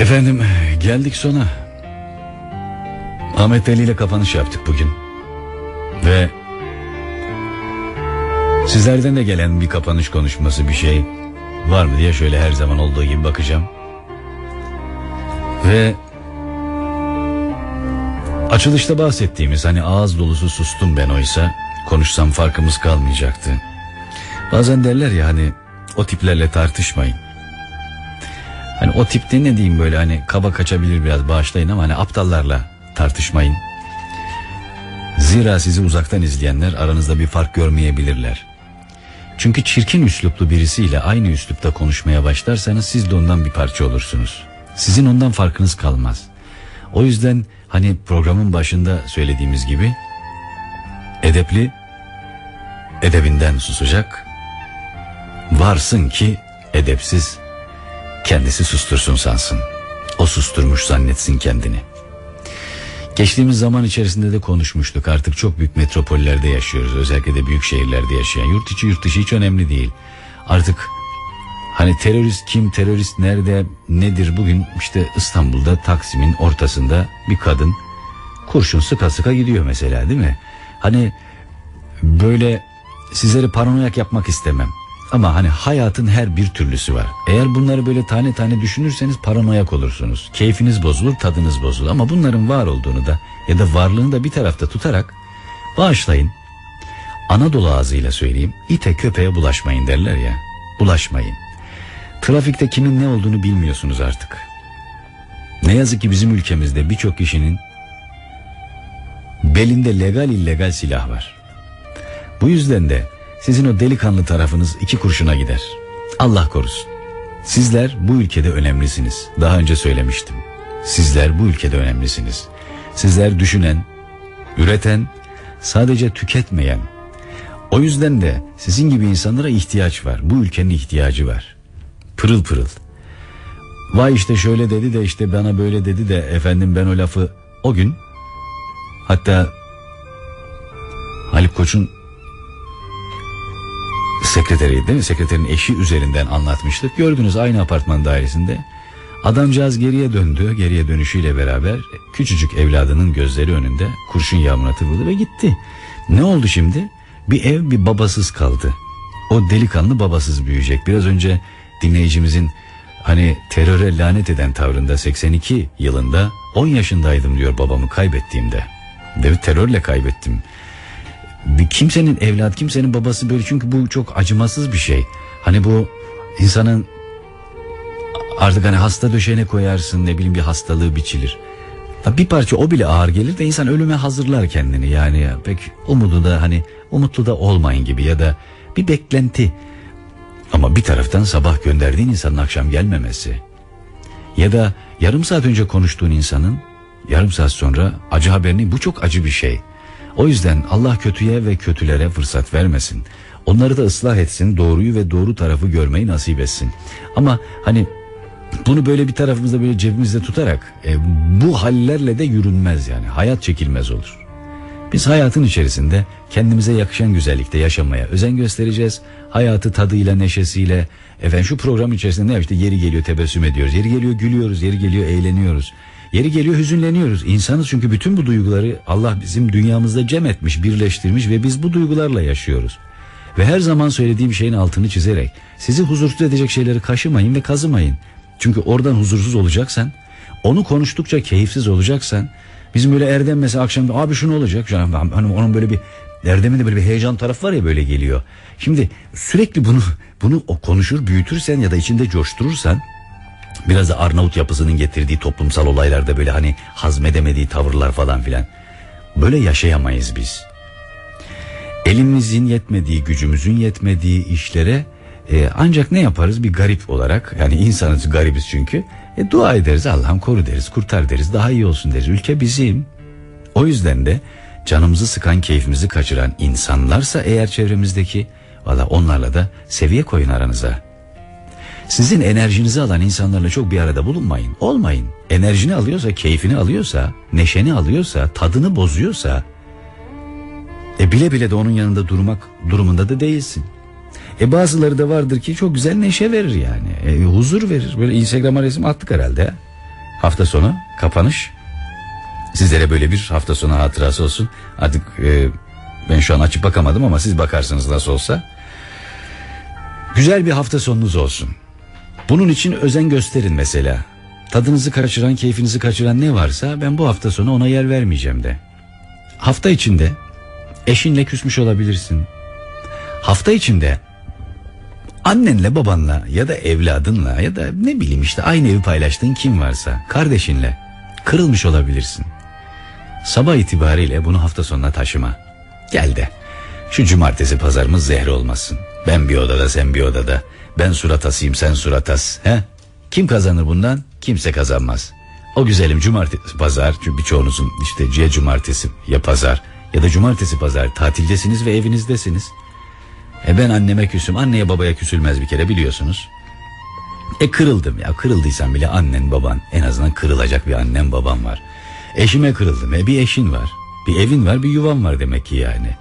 Efendim geldik sona. Ahmet Ali ile kapanış yaptık bugün. Ve sizlerden de gelen bir kapanış konuşması bir şey var mı diye şöyle her zaman olduğu gibi bakacağım. Ve açılışta bahsettiğimiz hani ağız dolusu sustum ben oysa konuşsam farkımız kalmayacaktı. Bazen derler ya hani o tiplerle tartışmayın. Hani o tipte ne diyeyim böyle hani kaba kaçabilir biraz bağışlayın ama hani aptallarla tartışmayın. Zira sizi uzaktan izleyenler aranızda bir fark görmeyebilirler. Çünkü çirkin üsluplu birisiyle aynı üslupta konuşmaya başlarsanız siz de ondan bir parça olursunuz. Sizin ondan farkınız kalmaz. O yüzden hani programın başında söylediğimiz gibi edepli edebinden susacak. Varsın ki edepsiz kendisi sustursun sansın. O susturmuş zannetsin kendini. Geçtiğimiz zaman içerisinde de konuşmuştuk. Artık çok büyük metropollerde yaşıyoruz. Özellikle de büyük şehirlerde yaşayan. Yurt içi yurt dışı hiç önemli değil. Artık hani terörist kim, terörist nerede, nedir bugün işte İstanbul'da Taksim'in ortasında bir kadın kurşun sıka sıka gidiyor mesela değil mi? Hani böyle sizleri paranoyak yapmak istemem. Ama hani hayatın her bir türlüsü var. Eğer bunları böyle tane tane düşünürseniz paranoyak olursunuz. Keyfiniz bozulur, tadınız bozulur. Ama bunların var olduğunu da ya da varlığını da bir tarafta tutarak bağışlayın. Anadolu ağzıyla söyleyeyim. ite köpeğe bulaşmayın derler ya. Bulaşmayın. Trafikte kimin ne olduğunu bilmiyorsunuz artık. Ne yazık ki bizim ülkemizde birçok kişinin belinde legal illegal silah var. Bu yüzden de sizin o delikanlı tarafınız iki kurşuna gider. Allah korusun. Sizler bu ülkede önemlisiniz. Daha önce söylemiştim. Sizler bu ülkede önemlisiniz. Sizler düşünen, üreten, sadece tüketmeyen. O yüzden de sizin gibi insanlara ihtiyaç var. Bu ülkenin ihtiyacı var. Pırıl pırıl. Vay işte şöyle dedi de işte bana böyle dedi de efendim ben o lafı o gün hatta Haluk Koç'un sekreteri değil mi? Sekreterin eşi üzerinden anlatmıştık. Gördünüz aynı apartman dairesinde. Adamcağız geriye döndü. Geriye dönüşüyle beraber küçücük evladının gözleri önünde kurşun yağmuruna tıkıldı ve gitti. Ne oldu şimdi? Bir ev bir babasız kaldı. O delikanlı babasız büyüyecek. Biraz önce dinleyicimizin hani teröre lanet eden tavrında 82 yılında 10 yaşındaydım diyor babamı kaybettiğimde. Ve terörle kaybettim kimsenin evlat kimsenin babası böyle çünkü bu çok acımasız bir şey. Hani bu insanın artık hani hasta döşeğine koyarsın ne bileyim bir hastalığı biçilir. Bir parça o bile ağır gelir de insan ölüme hazırlar kendini yani ya pek umudu da hani umutlu da olmayın gibi ya da bir beklenti. Ama bir taraftan sabah gönderdiğin insanın akşam gelmemesi ya da yarım saat önce konuştuğun insanın yarım saat sonra acı haberini bu çok acı bir şey. O yüzden Allah kötüye ve kötülere fırsat vermesin. Onları da ıslah etsin, doğruyu ve doğru tarafı görmeyi nasip etsin. Ama hani bunu böyle bir tarafımızda böyle cebimizde tutarak e, bu hallerle de yürünmez yani. Hayat çekilmez olur. Biz hayatın içerisinde kendimize yakışan güzellikte yaşamaya özen göstereceğiz. Hayatı tadıyla, neşesiyle, efendim şu program içerisinde ne işte yeri geliyor tebessüm ediyoruz, yeri geliyor gülüyoruz, yeri geliyor eğleniyoruz. Yeri geliyor hüzünleniyoruz. İnsanız çünkü bütün bu duyguları Allah bizim dünyamızda cem etmiş, birleştirmiş ve biz bu duygularla yaşıyoruz. Ve her zaman söylediğim şeyin altını çizerek sizi huzursuz edecek şeyleri kaşımayın ve kazımayın. Çünkü oradan huzursuz olacaksan, onu konuştukça keyifsiz olacaksan, bizim böyle Erdem mesela akşam abi şunu olacak. Hani onun böyle bir Erdem'in de böyle bir heyecan tarafı var ya böyle geliyor. Şimdi sürekli bunu bunu o konuşur büyütürsen ya da içinde coşturursan Biraz da Arnavut yapısının getirdiği toplumsal olaylarda böyle hani hazmedemediği tavırlar falan filan. Böyle yaşayamayız biz. Elimizin yetmediği, gücümüzün yetmediği işlere e, ancak ne yaparız? Bir garip olarak yani insanız garibiz çünkü. E, dua ederiz Allah'ım koru deriz kurtar deriz daha iyi olsun deriz. Ülke bizim. O yüzden de canımızı sıkan keyfimizi kaçıran insanlarsa eğer çevremizdeki valla onlarla da seviye koyun aranıza sizin enerjinizi alan insanlarla çok bir arada bulunmayın. Olmayın. Enerjini alıyorsa, keyfini alıyorsa, neşeni alıyorsa, tadını bozuyorsa e bile bile de onun yanında durmak durumunda da değilsin. E bazıları da vardır ki çok güzel neşe verir yani. E, huzur verir. Böyle Instagram'a resim attık herhalde. hafta sonu kapanış. Sizlere böyle bir hafta sonu hatırası olsun. Artık e, ben şu an açıp bakamadım ama siz bakarsınız nasıl olsa. Güzel bir hafta sonunuz olsun. Bunun için özen gösterin mesela. Tadınızı kaçıran, keyfinizi kaçıran ne varsa ben bu hafta sonu ona yer vermeyeceğim de. Hafta içinde eşinle küsmüş olabilirsin. Hafta içinde annenle babanla ya da evladınla ya da ne bileyim işte aynı evi paylaştığın kim varsa kardeşinle kırılmış olabilirsin. Sabah itibariyle bunu hafta sonuna taşıma. Gel de şu cumartesi pazarımız zehri olmasın. Ben bir odada sen bir odada. Ben surat asayım sen surat as. He? Kim kazanır bundan? Kimse kazanmaz. O güzelim cumartesi pazar çünkü birçoğunuzun işte ya cumartesi ya pazar ya da cumartesi pazar tatildesiniz ve evinizdesiniz. E ben anneme küsüm. Anneye babaya küsülmez bir kere biliyorsunuz. E kırıldım ya kırıldıysan bile annen baban en azından kırılacak bir annem babam var. Eşime kırıldım. E bir eşin var. Bir evin var bir yuvan var demek ki yani.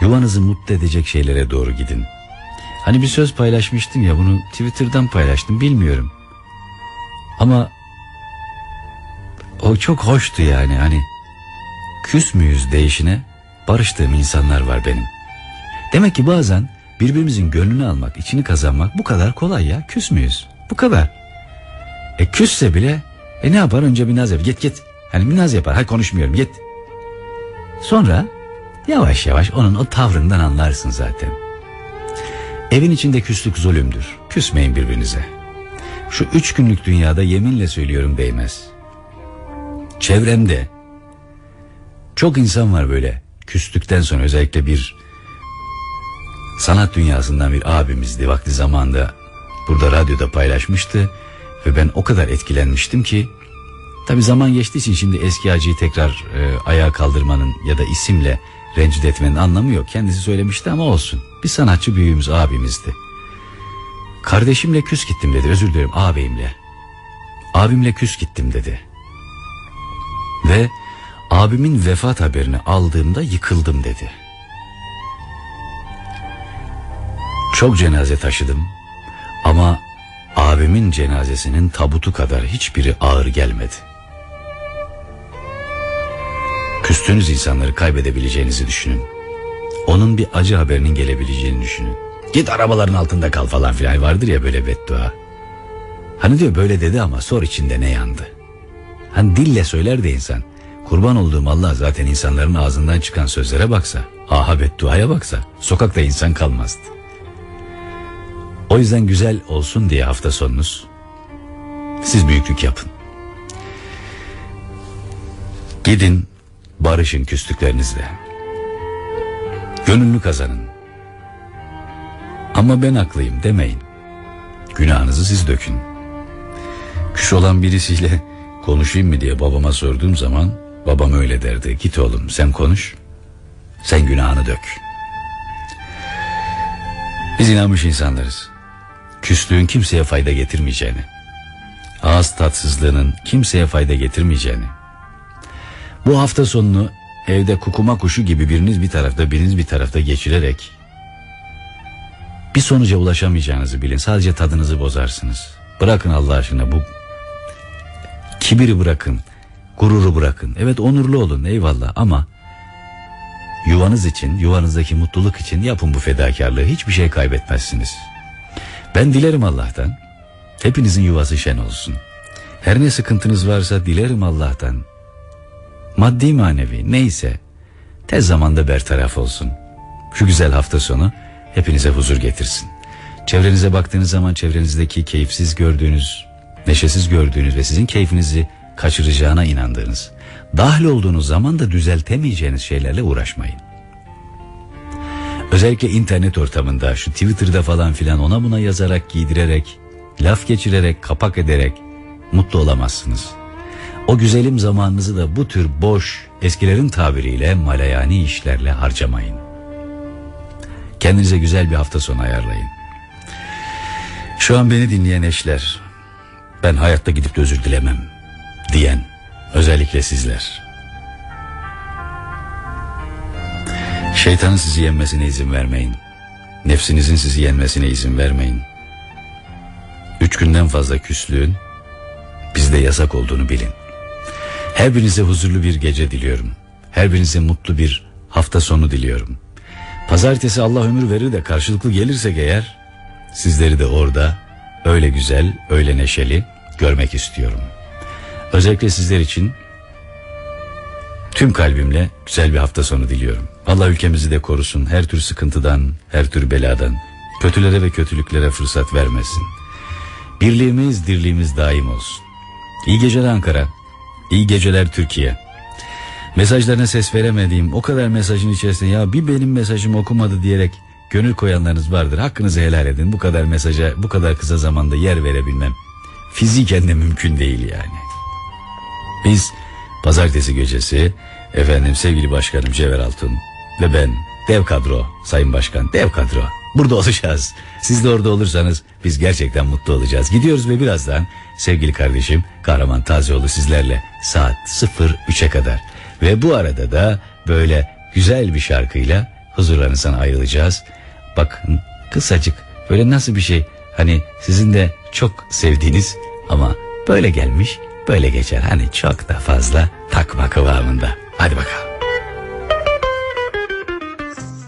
Yuvanızı mutlu edecek şeylere doğru gidin. Hani bir söz paylaşmıştım ya bunu Twitter'dan paylaştım bilmiyorum. Ama o çok hoştu yani hani küs müyüz değişine barıştığım insanlar var benim. Demek ki bazen birbirimizin gönlünü almak, içini kazanmak bu kadar kolay ya. Küs müyüz? Bu kadar. E küsse bile e ne yapar önce bir naz yapar. Git git. Hani bir naz yapar. Hay konuşmuyorum git. Sonra yavaş yavaş onun o tavrından anlarsın zaten. Evin içinde küslük zulümdür. Küsmeyin birbirinize. Şu üç günlük dünyada yeminle söylüyorum değmez. Çevremde çok insan var böyle küstükten sonra özellikle bir sanat dünyasından bir abimizdi vakti zamanda burada radyoda paylaşmıştı ve ben o kadar etkilenmiştim ki tabi zaman geçtiği için şimdi eski acıyı tekrar e, ayağa kaldırmanın ya da isimle rencide etmenin anlamı yok. Kendisi söylemişti ama olsun. Bir sanatçı büyüğümüz abimizdi. Kardeşimle küs gittim dedi. Özür dilerim ağabeyimle. Abimle küs gittim dedi. Ve abimin vefat haberini aldığımda yıkıldım dedi. Çok cenaze taşıdım ama abimin cenazesinin tabutu kadar hiçbiri ağır gelmedi. Küstüğünüz insanları kaybedebileceğinizi düşünün. Onun bir acı haberinin gelebileceğini düşünün. Git arabaların altında kal falan filan vardır ya böyle beddua. Hani diyor böyle dedi ama sor içinde ne yandı. Hani dille söyler de insan. Kurban olduğum Allah zaten insanların ağzından çıkan sözlere baksa, aha bedduaya baksa, sokakta insan kalmazdı. O yüzden güzel olsun diye hafta sonunuz. Siz büyüklük yapın. Gidin barışın küslüklerinizle. Gönüllü kazanın. Ama ben haklıyım demeyin. Günahınızı siz dökün. Küs olan birisiyle konuşayım mı diye babama sorduğum zaman babam öyle derdi. Git oğlum sen konuş. Sen günahını dök. Biz inanmış insanlarız. Küslüğün kimseye fayda getirmeyeceğini, ağız tatsızlığının kimseye fayda getirmeyeceğini, bu hafta sonunu evde kukuma kuşu gibi biriniz bir tarafta biriniz bir tarafta geçirerek bir sonuca ulaşamayacağınızı bilin. Sadece tadınızı bozarsınız. Bırakın Allah aşkına bu kibiri bırakın, gururu bırakın. Evet onurlu olun eyvallah ama yuvanız için, yuvanızdaki mutluluk için yapın bu fedakarlığı. Hiçbir şey kaybetmezsiniz. Ben dilerim Allah'tan hepinizin yuvası şen olsun. Her ne sıkıntınız varsa dilerim Allah'tan. Maddi manevi neyse tez zamanda bertaraf olsun. Şu güzel hafta sonu hepinize huzur getirsin. Çevrenize baktığınız zaman çevrenizdeki keyifsiz gördüğünüz, neşesiz gördüğünüz ve sizin keyfinizi kaçıracağına inandığınız, dahil olduğunuz zaman da düzeltemeyeceğiniz şeylerle uğraşmayın. Özellikle internet ortamında şu Twitter'da falan filan ona buna yazarak giydirerek, laf geçirerek, kapak ederek mutlu olamazsınız. O güzelim zamanınızı da bu tür boş, eskilerin tabiriyle malayani işlerle harcamayın. Kendinize güzel bir hafta sonu ayarlayın. Şu an beni dinleyen eşler, ben hayatta gidip de özür dilemem diyen, özellikle sizler. Şeytanın sizi yenmesine izin vermeyin. Nefsinizin sizi yenmesine izin vermeyin. Üç günden fazla küslüğün bizde yasak olduğunu bilin. Her birinize huzurlu bir gece diliyorum. Her birinize mutlu bir hafta sonu diliyorum. Pazartesi Allah ömür verir de karşılıklı gelirsek eğer sizleri de orada öyle güzel, öyle neşeli görmek istiyorum. Özellikle sizler için tüm kalbimle güzel bir hafta sonu diliyorum. Allah ülkemizi de korusun her tür sıkıntıdan, her tür beladan, kötülere ve kötülüklere fırsat vermesin. Birliğimiz, dirliğimiz daim olsun. İyi geceler Ankara. İyi geceler Türkiye. Mesajlarına ses veremediğim o kadar mesajın içerisinde ya bir benim mesajımı okumadı diyerek gönül koyanlarınız vardır. Hakkınızı helal edin. Bu kadar mesaja bu kadar kısa zamanda yer verebilmem. Fiziken de mümkün değil yani. Biz pazartesi gecesi efendim sevgili başkanım Cevher Altun ve ben dev kadro sayın başkan dev kadro burada olacağız. Siz de orada olursanız biz gerçekten mutlu olacağız. Gidiyoruz ve birazdan sevgili kardeşim Kahraman Tazeoğlu sizlerle saat 03'e kadar. Ve bu arada da böyle güzel bir şarkıyla huzurlarınızdan ayrılacağız. Bakın kısacık böyle nasıl bir şey hani sizin de çok sevdiğiniz ama böyle gelmiş böyle geçer. Hani çok da fazla takma kıvamında. Hadi bakalım.